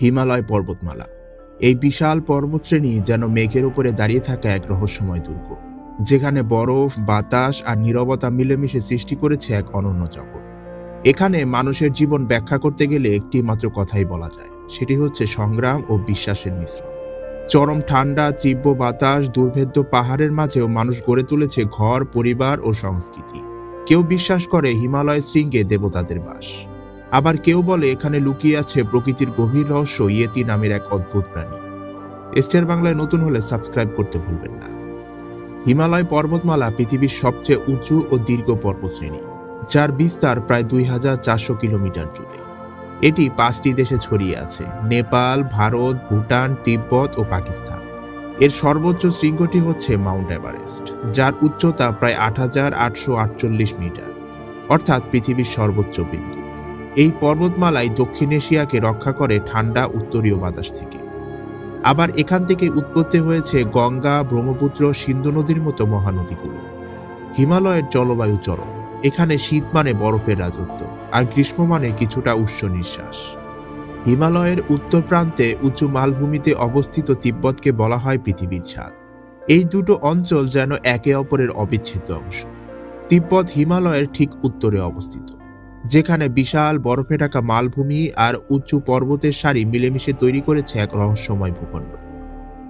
হিমালয় পর্বতমালা। এই বিশাল পর্বতশ্রেণী যেন মেঘের উপরে দাঁড়িয়ে থাকা এক রহস্যময় দুর্গ, যেখানে বরফ, বাতাস আর নীরবতা মিলেমিশে সৃষ্টি করেছে এক অনন্য জগৎ। এখানে মানুষের জীবন ব্যাখ্যা করতে গেলে একটি মাত্র কথাই বলা যায়, সেটি হচ্ছে সংগ্রাম ও বিশ্বাসের মিশ্রণ। চরম ঠান্ডা, তীব্র বাতাস, দুর্ভেদ্য পাহাড়ের মাঝেও মানুষ গড়ে তুলেছে ঘর, পরিবার ও সংস্কৃতি। কেউ বিশ্বাস করে হিমালয় শৃঙ্গে দেবতাদের বাস। আবার কেউ বলে, এখানে লুকিয়ে আছে প্রকৃতির গভীর রহস্য, ইয়েতি নামের এক অদ্ভুত প্রাণী। স্টার বাংলায় নতুন হলে সাবস্ক্রাইব করতে ভুলবেন না। হিমালয় পর্বতমালা পৃথিবীর সবচেয়ে উঁচু ও দীর্ঘ পর্বশ্রেণী, যার বিস্তার প্রায় দুই হাজার চারশো কিলোমিটার জুড়ে। এটি পাঁচটি দেশে ছড়িয়ে আছে, নেপাল, ভারত, ভুটান, তিব্বত ও পাকিস্তান। এর সর্বোচ্চ শৃঙ্গটি হচ্ছে মাউন্ট এভারেস্ট, যার উচ্চতা প্রায় আট হাজার আটশো আটচল্লিশ মিটার, অর্থাৎ পৃথিবীর সর্বোচ্চ বিন্দু। এই পর্বতমালাই দক্ষিণ এশিয়াকে রক্ষা করে ঠান্ডা উত্তরীয় বাতাস থেকে। আবার এখান থেকে উৎপত্তি হয়েছে গঙ্গা, ব্রহ্মপুত্র, সিন্ধু নদীর মতো মহানদীগুলো। হিমালয়ের জলবায়ু চরম। এখানে শীত মানে বরফের রাজত্ব, আর গ্রীষ্ম মানে কিছুটা উষ্ণ নিঃশ্বাস। হিমালয়ের উত্তর প্রান্তে উঁচু মালভূমিতে অবস্থিত তিব্বতকে বলা হয় পৃথিবীর ছাদ। এই দুটো অঞ্চল যেন একে অপরের অবিচ্ছেদ্য অংশ। তিব্বত হিমালয়ের ঠিক উত্তরে অবস্থিত। যেখানে বিশাল বরফে ঢাকা মালভূমি আর উঁচু পর্বতের সারি মিলেমিশে তৈরি করেছে এক রহস্যময় ভূখণ্ড।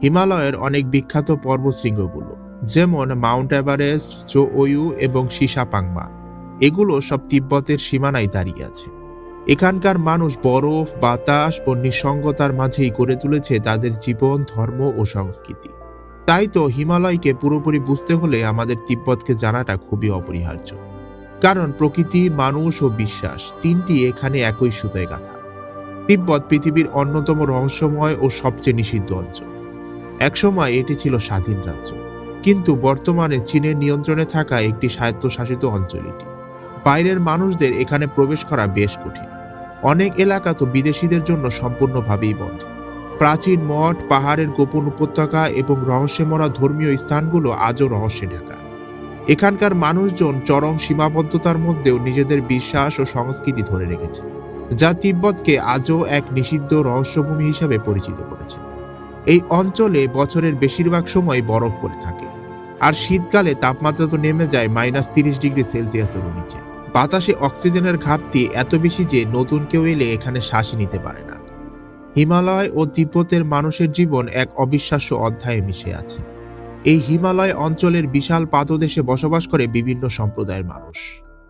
হিমালয়ের অনেক বিখ্যাত পর্বতশৃঙ্গগুলো, যেমন মাউন্ট এভারেস্ট চোয়ু এবং সিসাপাংমা, এগুলো সব তিব্বতের সীমানায় দাঁড়িয়ে আছে। এখানকার মানুষ বরফ, বাতাস ও নিঃসঙ্গতার মাঝেই গড়ে তুলেছে তাদের জীবন, ধর্ম ও সংস্কৃতি। তাই তো হিমালয়কে পুরোপুরি বুঝতে হলে আমাদের তিব্বতকে জানাটা খুবই অপরিহার্য। কারণ প্রকৃতি, মানুষ ও বিশ্বাস তিনটি এখানে একই সুতায় গাঁথা। তিব্বত পৃথিবীর অন্যতম রহস্যময় ও সবচেয়ে নিষিদ্ধ অঞ্চল। একসময় এটি ছিল স্বাধীন রাজ্য, কিন্তু বর্তমানে চীনের নিয়ন্ত্রণে থাকা একটি স্বায়ত্তশাসিত অঞ্চল এটি। বাইরের মানুষদের এখানে প্রবেশ করা বেশ কঠিন। অনেক এলাকা তো বিদেশিদের জন্য সম্পূর্ণভাবেই বন্ধ। প্রাচীন মঠ, পাহাড়ের গোপন উপত্যকা এবং রহস্যে মরা ধর্মীয় স্থানগুলো আজও রহস্যে ঢাকা। এখানকার মানুষজন চরম সীমাবদ্ধতার মধ্যেও নিজেদের বিশ্বাস ও সংস্কৃতি ধরে রেখেছে, যা তিব্বতকে আজও এক নিষিদ্ধ রহস্যভূমি হিসাবে পরিচিত করেছে। এই অঞ্চলে বছরের বেশিরভাগ সময় বরফ পড়ে থাকে, আর শীতকালে তাপমাত্রা তো নেমে যায় মাইনাস তিরিশ ডিগ্রি সেলসিয়াসের নিচে। বাতাসে অক্সিজেনের ঘাটতি এত বেশি যে নতুন কেউ এলে এখানে শ্বাসই নিতে পারে না। হিমালয় ও তিব্বতের মানুষের জীবন এক অবিশ্বাস্য অধ্যায়ে মিশে আছে। এই হিমালয় অঞ্চলের বিশাল পাদদেশে বসবাস করে বিভিন্ন সম্প্রদায়ের মানুষ,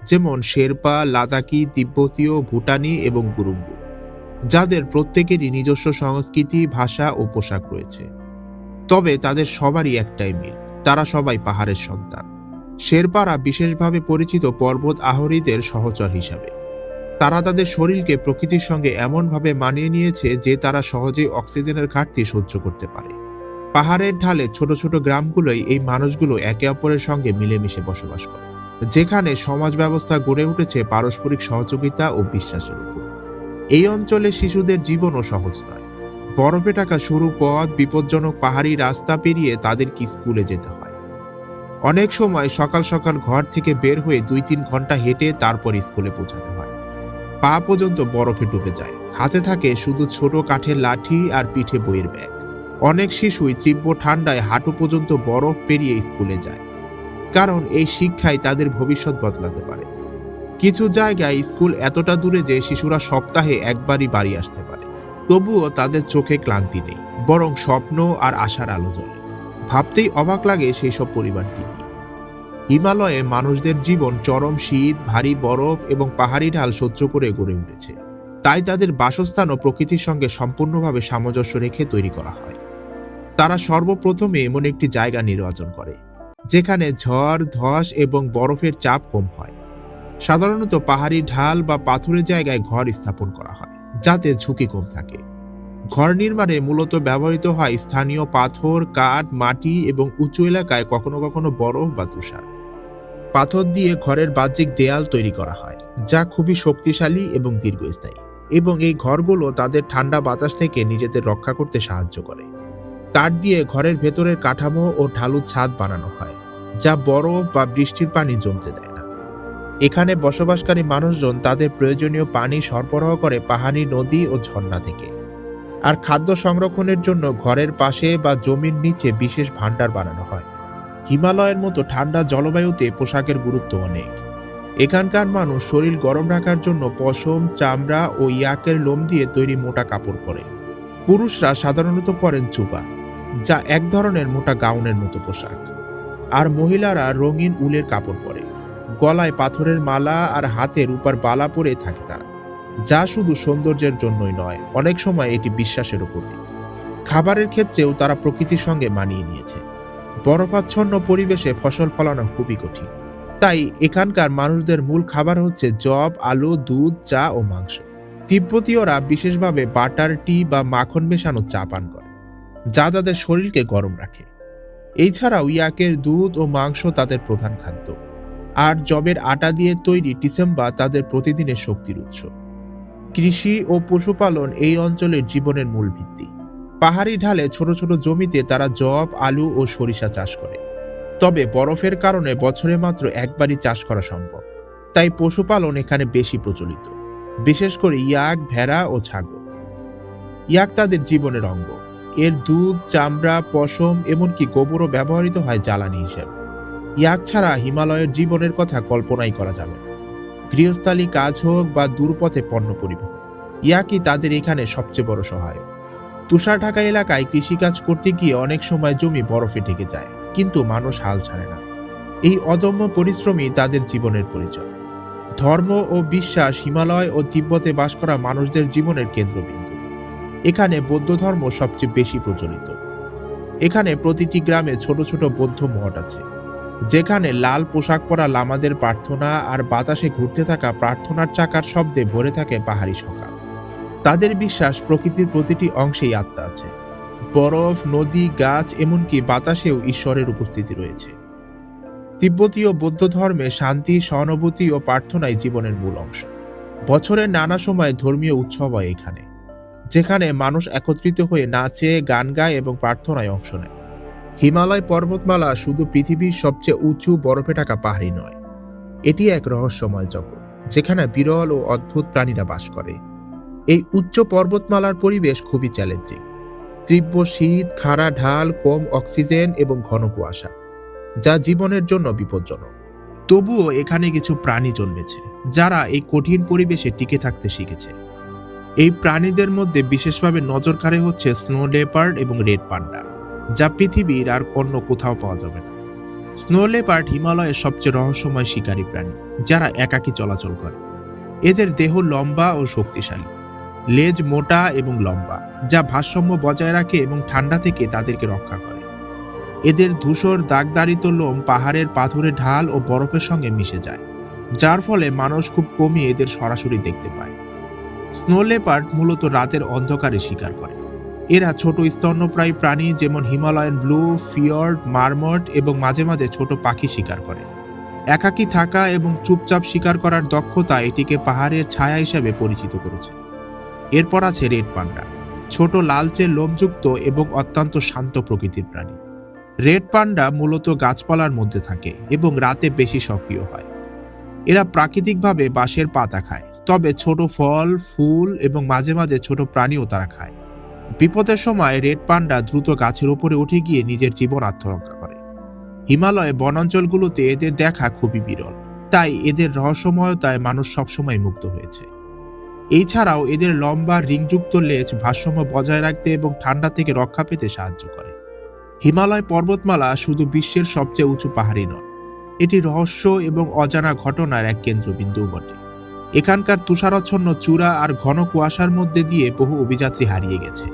যেমন শেরপা, লাদাকি, তিব্বতীয়, ভুটানি এবং গুরুঙ্গু যাদের প্রত্যেকেরই নিজস্ব সংস্কৃতি, ভাষা ও পোশাক রয়েছে। তবে তাদের সবারই একটাই মিল, তারা সবাই পাহাড়ের সন্তান। শেরপারা বিশেষভাবে পরিচিত পর্বত আহরীদের সহচর হিসাবে। তারা তাদের শরীরকে প্রকৃতির সঙ্গে এমনভাবে মানিয়ে নিয়েছে যে তারা সহজেই অক্সিজেনের ঘাটতি সহ্য করতে পারে। পাহাড়ের ঢালে ছোট ছোট গ্রামগুলোই এই মানুষগুলো একে অপরের সঙ্গে মিলেমিশে বসবাস করে, যেখানে সমাজ ব্যবস্থা গড়ে উঠেছে পারস্পরিক সহযোগিতা ও বিশ্বাসের উপর। এই অঞ্চলে শিশুদের জীবনও সহজ নয়। বরফে থাকা সরু পথ, বিপজ্জনক পাহাড়ি রাস্তা পেরিয়ে তাদেরকে স্কুলে যেতে হয়। অনেক সময় সকাল সকাল ঘর থেকে বের হয়ে দুই তিন ঘণ্টা হেঁটে তারপর স্কুলে পৌঁছাতে হয়। পা পর্যন্ত বরফে ডুবে যায়। হাতে থাকে শুধু ছোট কাঠের লাঠি আর পিঠে বইয়ের ব্যাগ। অনেক শিশুই তীব্র ঠান্ডায় হাঁটু পর্যন্ত বরফ পেরিয়ে স্কুলে যায়। কারণ এই শিক্ষাই তাদের ভবিষ্যৎ বদলাতে পারে। কিছু জায়গায় স্কুল এতটা দূরে যে শিশুরা সপ্তাহে একবারই বাড়ি আসতে পারে। তবুও তাদের চোখে ক্লান্তি নেই, বরং স্বপ্ন আর আশার আলো জ্বলে। ভাবতেই অবাক লাগে সেই সব পরিবার নিয়ে। হিমালয়ে মানুষদের জীবন চরম শীত, ভারী বরফ এবং পাহাড়ি ঢাল সহ্য করে গড়ে উঠেছে। তাই তাদের বাসস্থান ও প্রকৃতির সঙ্গে সম্পূর্ণভাবে সামঞ্জস্য রেখে তৈরি করা হয়। তারা সর্বপ্রথমে এমন একটি জায়গা নির্বাচন করে, যেখানে ঝড়, ধস এবং বরফের চাপ কম হয়। সাধারণত পাহাড়ি ঢাল বা পাথুরের জায়গায় ঘর স্থাপন করা হয়, যাতে ঝুঁকি কম থাকে। ঘর নির্মাণে মূলত ব্যবহৃত হয় স্থানীয় পাথর, কাঠ, মাটি এবং উঁচু এলাকায় কখনো কখনো বরফ বা তুষার। পাথর দিয়ে ঘরের বাহ্যিক দেয়াল তৈরি করা হয়, যা খুবই শক্তিশালী এবং দীর্ঘস্থায়ী, এবং এই ঘরগুলো তাদের ঠান্ডা বাতাস থেকে নিজেদের রক্ষা করতে সাহায্য করে। কাঠ দিয়ে ঘরের ভেতরের কাঠামো ও ঢালু ছাদ বানানো হয়, যা বরফ বা বৃষ্টির পানি জমতে দেয় না। এখানে বসবাসকারী মানুষজন তাদের প্রয়োজনীয় পানি সরবরাহ করে পাহাড়ি নদী ও ঝর্ণা থেকে। আর খাদ্য সংরক্ষণের জন্য ঘরের পাশে বা জমির নিচে বিশেষ ভাণ্ডার বানানো হয়। হিমালয়ের মতো ঠান্ডা জলবায়ুতে পোশাকের গুরুত্ব অনেক। এখানকার মানুষ শরীর গরম রাখার জন্য পশম, চামড়া ও ইয়াকের লোম দিয়ে তৈরি মোটা কাপড় পরে। পুরুষরা সাধারণত পরেন চুবা। যা এক ধরনের মোটা গাউনের মতো পোশাক। আর মহিলারা রঙিন উলের কাপড় পরে। গলায় পাথরের মালা আর হাতে রূপার বালা পরে থাকে তারা। যা শুধু সৌন্দর্যের জন্যই নয়, অনেক সময় এটি বিশ্বাসেরও প্রতীক। খাবারের ক্ষেত্রেও তারা প্রকৃতির সঙ্গে মানিয়ে নিয়েছে। বরফাচ্ছন্ন পরিবেশে ফসল ফলানো খুবই কঠিন। তাই এখানকার মানুষদের মূল খাবার হচ্ছে জব আলু, দুধ, চা ও মাংস। তিব্বতীয়রা বিশেষভাবে বাটার, টি বা মাখন মেশানো চা পান করে। যা তাদের শরীরকে গরম রাখে। এছাড়াও ইয়াকের দুধ ও মাংস তাদের প্রধান খাদ্য। আর জবের আটা দিয়ে তৈরি ডিসেম্বা তাদের প্রতিদিনের শক্তির উৎস। কৃষি ও পশুপালন এই অঞ্চলের জীবনের মূল ভিত্তি। পাহাড়ি ঢালে ছোট ছোট জমিতে তারা জব আলু ও সরিষা চাষ করে। তবে বরফের কারণে বছরে মাত্র একবারই চাষ করা সম্ভব। তাই পশুপালন এখানে বেশি প্রচলিত। বিশেষ করে ইয়াক, ভেড়া ও ছাগল। ইয়াক তাদের জীবনের অঙ্গ। এর দুধ, চামড়া, পশম, এমনকি গোবরও ব্যবহৃত হয় জ্বালানি হিসেবে। ইয়াক ছাড়া হিমালয়ের জীবনের কথা কল্পনাই করা যাবে গৃহস্থালী কাজ হোক বা দূরপথে পণ্য পরিবহন, ইয়াকই তাদের এখানে সবচেয়ে বড় সহায়ক। তুষার ঢাকা এলাকায় কৃষিকাজ করতে গিয়ে অনেক সময় জমি বরফে ঢেকে যায়, কিন্তু মানুষ হাল ছাড়ে না। এই অদম্য পরিশ্রমই তাদের জীবনের পরিচয়। ধর্ম ও বিশ্বাস হিমালয় ও তিব্বতে বাস করা মানুষদের জীবনের কেন্দ্রবিন্দু। এখানে বৌদ্ধ ধর্ম সবচেয়ে বেশি প্রচলিত। এখানে প্রতিটি গ্রামে ছোট ছোট বৌদ্ধ মঠ আছে, যেখানে লাল পোশাক পরা লামাদের প্রার্থনা আর বাতাসে ঘুরতে থাকা প্রার্থনার চাকার শব্দে ভরে থাকে পাহাড়ি সকাল। তাদের বিশ্বাস প্রকৃতির প্রতিটি অংশেই আত্মা আছে। বরফ, নদী, গাছ, এমনকি বাতাসেও ঈশ্বরের উপস্থিতি রয়েছে। তিব্বতীয় বৌদ্ধ ধর্মে শান্তি, সহানুভূতি ও প্রার্থনাই জীবনের মূল অংশ। বছরের নানা সময় ধর্মীয় উৎসব হয় এখানে। যেখানে মানুষ একত্রিত হয়ে নাচে, গান গায় এবং প্রার্থনায় অংশ নেয়। হিমালয় পর্বতমালা শুধু পৃথিবীর সবচেয়ে উঁচু বরফে ঢাকা পাহাড়ি নয়। এটি এক রহস্যময় জগৎ, যেখানে বিরল ও অদ্ভুত প্রাণীরা বাস করে। এই উচ্চ পর্বতমালার পরিবেশ খুবই চ্যালেঞ্জিং তীব্র শীত, খাড়া ঢাল, কম অক্সিজেন এবং ঘন কুয়াশা, যা জীবনের জন্য বিপজ্জনক। তবুও এখানে কিছু প্রাণী জন্মেছে, যারা এই কঠিন পরিবেশে টিকে থাকতে শিখেছে। এই প্রাণীদের মধ্যে বিশেষভাবে নজর হচ্ছে স্নো লেপার্ড এবং রেড পান্ডা যা পৃথিবীর আর অন্য কোথাও পাওয়া যাবে না। স্নো লেপার্ড হিমালয়ের সবচেয়ে রহস্যময় শিকারী প্রাণী, যারা একাকী চলাচল করে। এদের দেহ লম্বা ও শক্তিশালী, লেজ মোটা এবং লম্বা, যা ভারসাম্য বজায় রাখে এবং ঠান্ডা থেকে তাদেরকে রক্ষা করে। এদের ধূসর দাগদারিত লোম পাহাড়ের পাথরের ঢাল ও বরফের সঙ্গে মিশে যায়, যার ফলে মানুষ খুব কমই এদের সরাসরি দেখতে পায়। স্নো লেপার্ড মূলত রাতের অন্ধকারে শিকার করে। এরা ছোট স্তন্যপ্রায়ী প্রাণী যেমন হিমালয়ান ব্লু, ফিয়র্ড, মারমট এবং মাঝে মাঝে ছোট পাখি শিকার করে। একাকী থাকা এবং চুপচাপ শিকার করার দক্ষতা এটিকে পাহাড়ের ছায়া হিসাবে পরিচিত করেছে। এরপর আছে রেড পান্ডা, ছোট লালচে লোমযুক্ত এবং অত্যন্ত শান্ত প্রকৃতির প্রাণী। রেড পান্ডা মূলত গাছপালার মধ্যে থাকে এবং রাতে বেশি সক্রিয় হয়। এরা প্রাকৃতিকভাবে বাঁশের পাতা খায়, তবে ছোট ফল, ফুল এবং মাঝে মাঝে ছোট প্রাণীও তারা খায়। বিপদের সময় রেড পান্ডা দ্রুত গাছের উপরে উঠে গিয়ে নিজের জীবন আত্মরক্ষা করে। হিমালয়ে বনাঞ্চলগুলোতে এদের দেখা খুবই বিরল, তাই এদের রহস্যময়তায় মানুষ সবসময় মুক্ত হয়েছে। এছাড়াও এদের লম্বা রিংযুক্ত লেজ ভারসাম্য বজায় রাখতে এবং ঠান্ডা থেকে রক্ষা পেতে সাহায্য করে। হিমালয় পর্বতমালা শুধু বিশ্বের সবচেয়ে উঁচু পাহাড়ি নয় এটি রহস্য এবং অজানা ঘটনার এক কেন্দ্রবিন্দু বটে। এখানকার তুষারচ্ছন্ন চূড়া আর ঘন কুয়াশার মধ্যে দিয়ে বহু অভিযাত্রী হারিয়ে গেছে,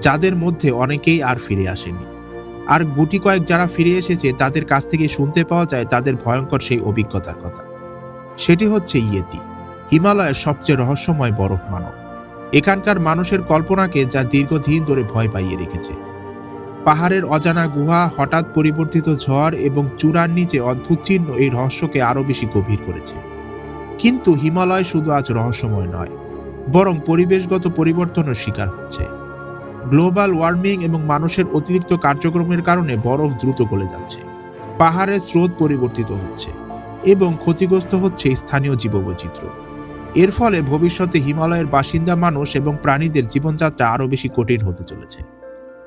যাদের মধ্যে অনেকেই আর ফিরে আসেনি। আর গুটি কয়েক যারা ফিরে এসেছে, তাদের কাছ থেকে শুনতে পাওয়া যায় তাদের ভয়ঙ্কর সেই অভিজ্ঞতার কথা। সেটি হচ্ছে ইয়েতি, হিমালয়ের সবচেয়ে রহস্যময় বরফ মানব। এখানকার মানুষের কল্পনাকে যা দীর্ঘদিন ধরে ভয় পাইয়ে রেখেছে। পাহাড়ের অজানা গুহা হঠাৎ পরিবর্তিত ঝড় এবং চূড়ার নিচে অদ্ভুত চিহ্ন এই রহস্যকে আরও বেশি গভীর করেছে। কিন্তু হিমালয় শুধু আজ রহস্যময় নয়, বরং পরিবেশগত পরিবর্তনের শিকার হচ্ছে। গ্লোবাল ওয়ার্মিং এবং মানুষের অতিরিক্ত কার্যক্রমের কারণে বরফ দ্রুত গলে যাচ্ছে, পাহাড়ের স্রোত পরিবর্তিত হচ্ছে এবং ক্ষতিগ্রস্ত হচ্ছে স্থানীয় জীববৈচিত্র্য। এর ফলে ভবিষ্যতে হিমালয়ের বাসিন্দা মানুষ এবং প্রাণীদের জীবনযাত্রা আরও বেশি কঠিন হতে চলেছে।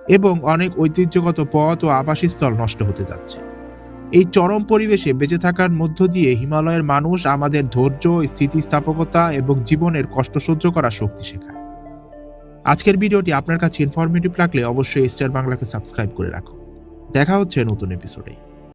এবং অনেক ঐতিহ্যগত পথ ও আবাসস্থল নষ্ট হতে যাচ্ছে। এই চরম পরিবেশে বেঁচে থাকার মধ্য দিয়ে হিমালয়ের মানুষ আমাদের ধৈর্য, স্থিতিস্থাপকতা এবং জীবনের কষ্ট সহ্য করার শক্তি শেখায়। আজকের ভিডিওটি আপনার কাছে ইনফরমেটিভ লাগলে অবশ্যই স্টার বাংলাকে সাবস্ক্রাইব করে রাখুন। দেখা হচ্ছে নতুন এপিসোডে